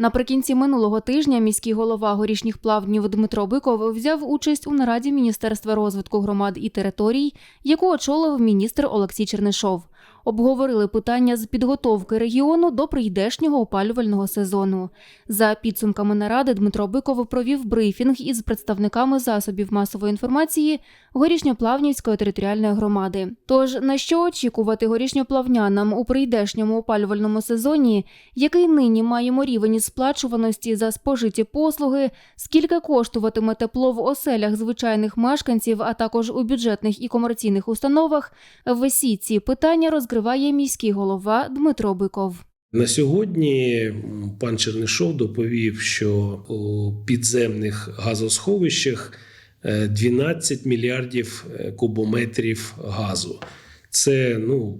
Наприкінці минулого тижня міський голова горішніх плавнів Дмитро Биков взяв участь у нараді Міністерства розвитку громад і територій, яку очолив міністр Олексій Чернишов. Обговорили питання з підготовки регіону до прийдешнього опалювального сезону. За підсумками наради Дмитро Биков провів брифінг із представниками засобів масової інформації Горішньоплавнівської територіальної громади. Тож на що очікувати горішньоплавнянам у прийдешньому опалювальному сезоні, який нині маємо рівень сплачуваності за спожиті послуги, скільки коштуватиме тепло в оселях звичайних мешканців, а також у бюджетних і комерційних установах, всі ці питання розкриває міський голова Дмитро Биков. На сьогодні пан Чернишов доповів, що у підземних газосховищах е, 12 мільярдів е, кубометрів газу. Це ну,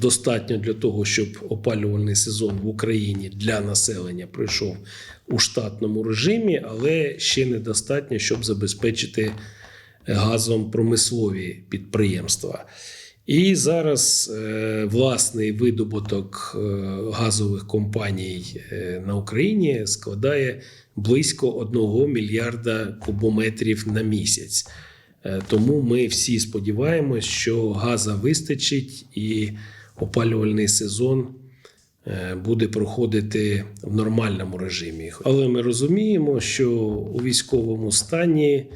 достатньо для того, щоб опалювальний сезон в Україні для населення пройшов у штатному режимі, але ще недостатньо, щоб забезпечити газом промислові підприємства. І зараз е, власний видобуток е, газових компаній е, на Україні складає близько 1 мільярда кубометрів на місяць. Тому ми всі сподіваємось, що газа вистачить і опалювальний сезон буде проходити в нормальному режимі. Але ми розуміємо, що у військовому стані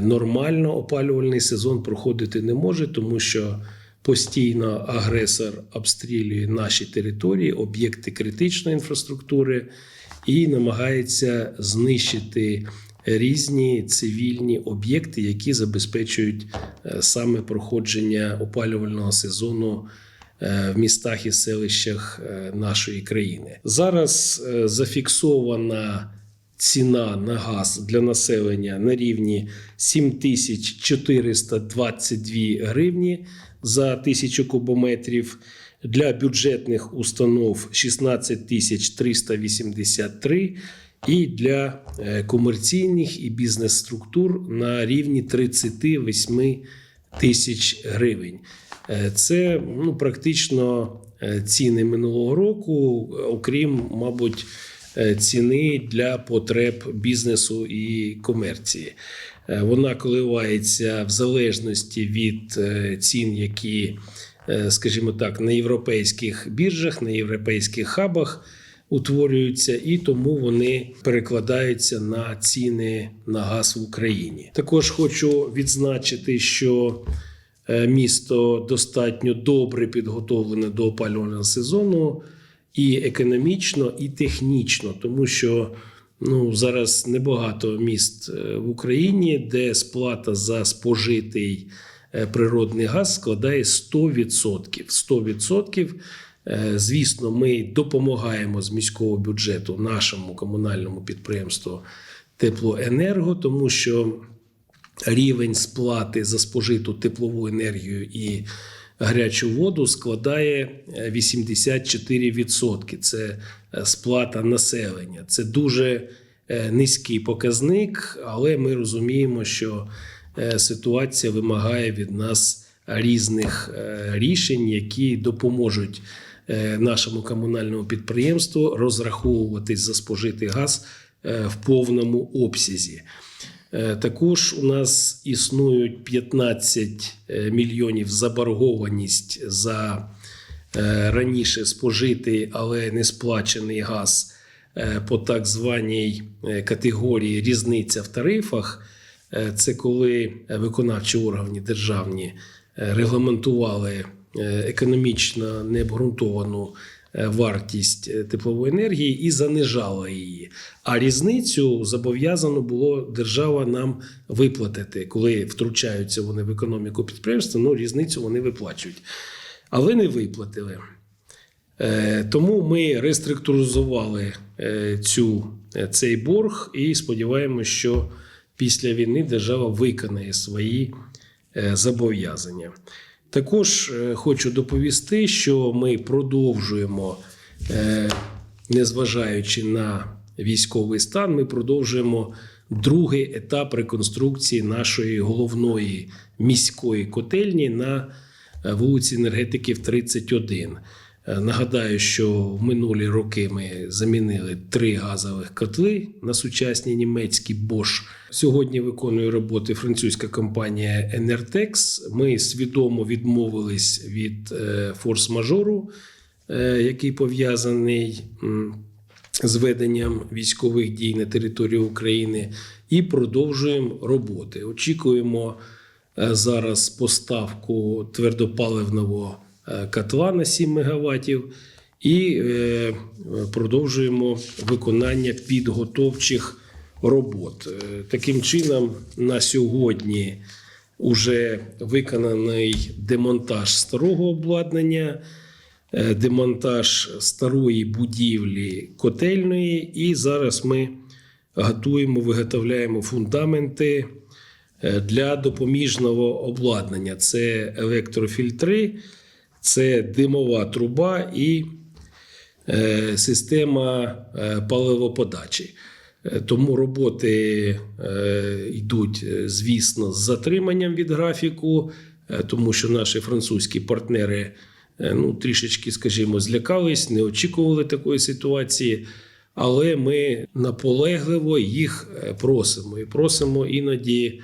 нормально опалювальний сезон проходити не може, тому що постійно агресор обстрілює наші території, об'єкти критичної інфраструктури і намагається знищити різні цивільні об'єкти, які забезпечують е, саме проходження опалювального сезону е, в містах і селищах е, нашої країни. Зараз е, зафіксована ціна на газ для населення на рівні 7422 гривні за тисячу кубометрів. Для бюджетних установ 16 тисяч 383 і для е, комерційних і бізнес-структур на рівні 38 тисяч гривень. Е, Це ну, практично е, ціни минулого року, окрім, мабуть, ціни для потреб бізнесу і комерції. Е, Вона коливається в залежності від е, цін, які, е, скажімо так, на європейських біржах, на європейських хабах утворюються, і тому вони перекладаються на ціни на газ в Україні. Також хочу відзначити, що е, місто достатньо добре підготовлене до опалювального сезону і економічно, і технічно, тому що ну, зараз небагато міст е, в Україні, де сплата за спожитий е, природний газ складає 100%. 100%. Е, Звісно, ми допомагаємо з міського бюджету нашому комунальному підприємству Теплоенерго, тому що рівень сплати за спожиту теплову енергію і гарячу воду складає е, 84%. Це е, сплата населення. Це дуже е, низький показник, але ми розуміємо, що е, ситуація вимагає від нас різних е, рішень, які допоможуть е, нашому комунальному підприємству розраховуватись за спожитий газ е, в повному обсязі. Е, Також у нас існують 15 е, мільйонів заборгованість за е, раніше спожитий, але не сплачений газ по так званій категорії різниця в тарифах. Це коли виконавчі органи державні регламентували економічно необґрунтовану вартість е, теплової енергії і занижала її. А різницю зобов'язано було держава нам виплатити, коли втручаються вони в економіку підприємства. Ну різницю вони виплачують, але не виплатили. Е, Тому ми реструктуризували е, цю, е, цей борг і сподіваємося, що після війни держава виконає свої е, зобов'язання. Також е, хочу доповісти, що ми продовжуємо, е, незважаючи на військовий стан, ми продовжуємо другий етап реконструкції нашої головної міської котельні на е, вулиці енергетиків 31. Е, Нагадаю, що в минулі роки ми замінили три газових котли на сучасні німецькі Bosch. Сьогодні виконує роботи французька компанія Enertex. Ми свідомо відмовились від е, форс-мажору, е, який пов'язаний з веденням військових дій на території України, і продовжуємо роботи. Очікуємо зараз поставку твердопаливного котла на 7 МВт і е, продовжуємо виконання підготовчих робот. Е, Таким чином, на сьогодні вже виконаний демонтаж старого обладнання, е, демонтаж старої будівлі котельної, і зараз ми готуємо, виготовляємо фундаменти е, для допоміжного обладнання. Це електрофільтри, це димова труба і е, система е, паливоподачі. Е, Тому роботи йдуть, звісно, з затриманням від графіку, тому що наші французькі партнери ну, трішечки, скажімо, злякались, не очікували такої ситуації. Але ми наполегливо їх просимо і просимо іноді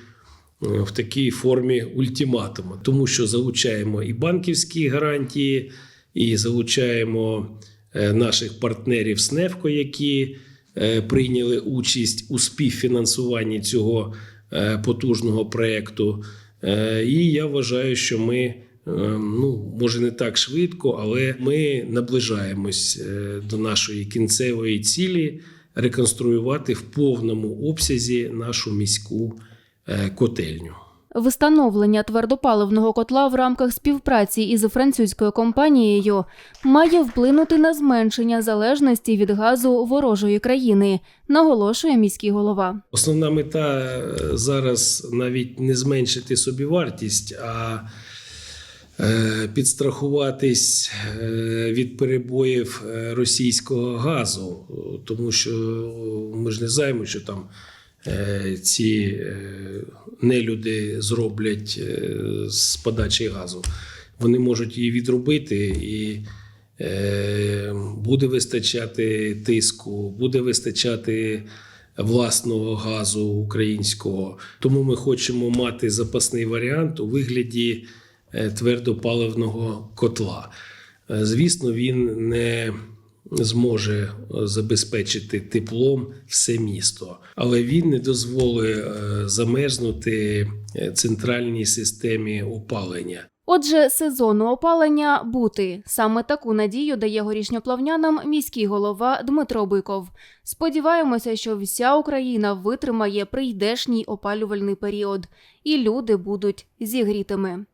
в такій формі ультиматуму, тому що залучаємо і банківські гарантії, і залучаємо е, наших партнерів СНЕФКО, які е, прийняли участь у співфінансуванні цього е, потужного проєкту. Е, І я вважаю, що ми, е, ну може не так швидко, але ми наближаємось е, до нашої кінцевої цілі реконструювати в повному обсязі нашу міську е, котельню. Встановлення твердопаливного котла в рамках співпраці із французькою компанією має вплинути на зменшення залежності від газу ворожої країни, наголошує міський голова. Основна мета е, зараз навіть не зменшити собівартість, а е, підстрахуватись е, від перебоїв е, російського газу, тому що ми ж не знаємо, що там е, ці е, нелюди зроблять е, з подачі газу. Вони можуть її відробити і е, буде вистачати тиску, буде вистачати власного газу українського. Тому ми хочемо мати запасний варіант у вигляді е, твердопаливного котла. Е, Звісно, він не зможе е, забезпечити теплом все місто, але він не дозволить е, замерзнути е, центральній системі опалення. Отже, сезону опалення бути саме таку надію дає горішньоплавнянам міський голова Дмитро Биков. Сподіваємося, що вся Україна витримає прийдешній опалювальний період, і люди будуть зігрітими.